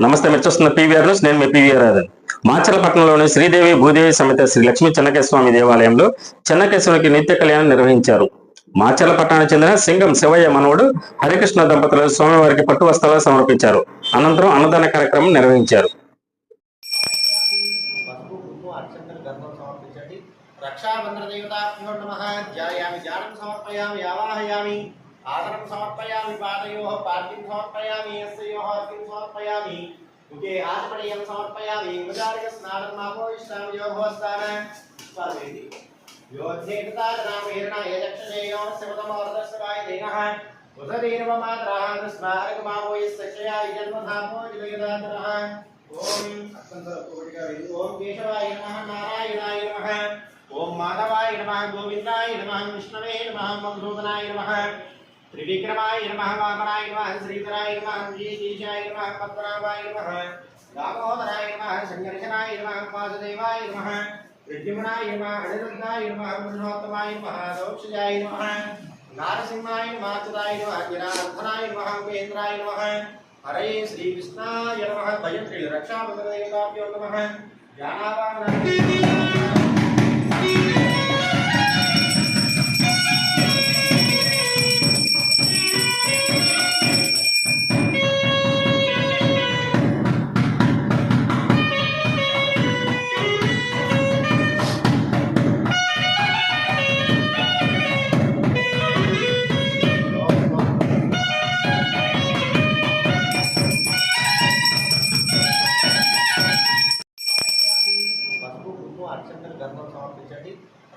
నమస్తే మీరు చూస్తున్న పీవీఆర్ న్యూస్ నేను మీ పీవీఆర్ ఆదన్. మాచలపట్నంలోని శ్రీదేవి భూదేవి సమేత శ్రీ లక్ష్మీ చెన్నకేశ్వర దేవాలయంలో చెన్నకేశ్వరికి నిత్య కళ్యాణం నిర్వహించారు. మాచలపట్నానికి చెందిన సింగం శివయ్య మనవడు హరికృష్ణ దంపతులు స్వామివారికి పట్టు వస్త్రాలు సమర్పించారు. అనంతరం అన్నదాన కార్యక్రమం నిర్వహించారు. పసుపు నమ ధ్యాయామి జానం సమర్పయామి ఆవాహయామి. आसनं समर्पयामि, पादयोः पार्किं समर्पयामि, यस्ययोः अर्किं समर्पयामि। मुखे आसपणीयं समर्पयामि। उदारकस्नानं मापोविष्टामि योगभवस्तान स्मरमेति योद्धेततारनामहेरणा यदक्षणेयोस्य पदमवर्धस्वाय देनः उदधेनवमात्राहानुस्मारकमापोयस्तक्षया विजन्मधापो विलयदातरः ॐ ॐ केशवाय नमः, नारायणाय नमः। ॐ माधवाय नमः, गोविन्दाय नमः, विष्णवे नमः, मधुसूदनाय नमः। त्रिविक्रमाय नमः वामनाय नमः श्रीधराय नमः विजयदेशाय नमः पद्मनाभाय नमः दामोदराय नमः संघर्षणाय नमः वासुदेवाय नमः प्रद्युम्नाय नमः अनिरुद्धाय नमः पुरुषोत्तमाय नमः दौक्षजाय नमः नारसिंहाय नमः नमः जनार्दनाय नमः उपेन्द्राय नमः हरे श्री कृष्णाय नमः भयत्रिल रक्षाभद्रदेवताभ्यो नमः ज्ञानावान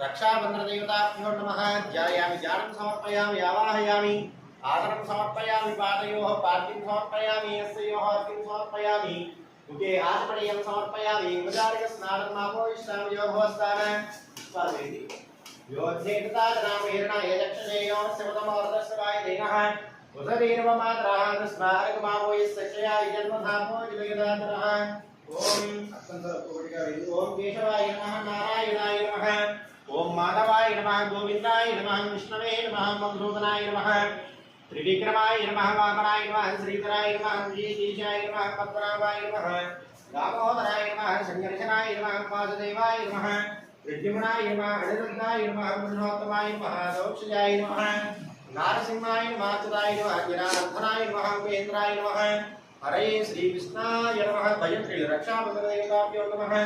रक्षाबन्धदेवताभ्यो नमः। ध्यायामि, जानं समर्पयामि, आवाहयामि आसनं समर्पयामि, पादयोः पार्किं समर्पयामि हस्तयोः अर्किं समर्पयामि, मुखे आसपणीयं समर्पयामि उदारकस्नानमापोयिष्यामि योगभवस्तान स्मरमेति योद्धेतदादनामहिरणा ये दक्षशेयोस्यमतमवर्धस्वाय देनः उदरीर्वमात्राः कृष्णार्गमापोयिस्तक्षया यजन्मधापो विदयदातरः ॐ ॐ केशवाय नमः, नारायणाय माधवाय नमः, गोविंदाय नमः, विष्णवे नमः मधुसूदनाय नमः, त्रिविक्रमाय नमः, वामनाय नमः, श्रीधराय नमः जीशीशाय नमः, पद्मनाभाय नमः, दामोदराय नमः संघर्षणाय नमः, वासुदेवाय नमः विद्युम्नाय नमः, अनिरुद्धाय नमः ब्रह्मोत्तमाय नमः, दौक्षजाय नमः, नारसिंहाय नमः अच्युताय नमः, जनार्दनाय नमः, उपेन्द्राय नमः, हरे श्री कृष्णाय नमः भयं श्री रक्षापददेवताभ्यो नमः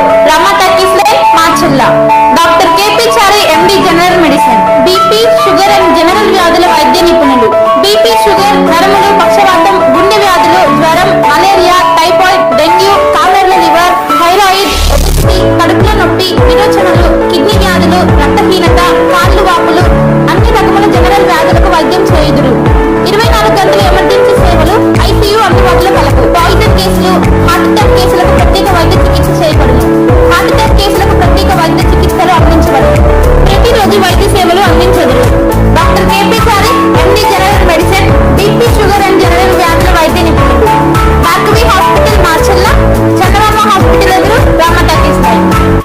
general BP sugar and general వ్యాధుల వైద్య నిపుణులు. బీపీ షుగర్ నరములు పక్షవాతం గుండె వ్యాధులు జ్వరం మలేరియా టైఫాయిడ్ డెంగ్యూ కాలర్ల లివర్ థైరాయిడ్ ఒబిసిటీ కడుపులో నొప్పి విరోచనలు కిడ్నీ వ్యాధులు రక్తహీనత కాళ్ళు వాపులు అన్ని రకముల జనరల్ వ్యాధులకు వైద్యం చేయుదురు.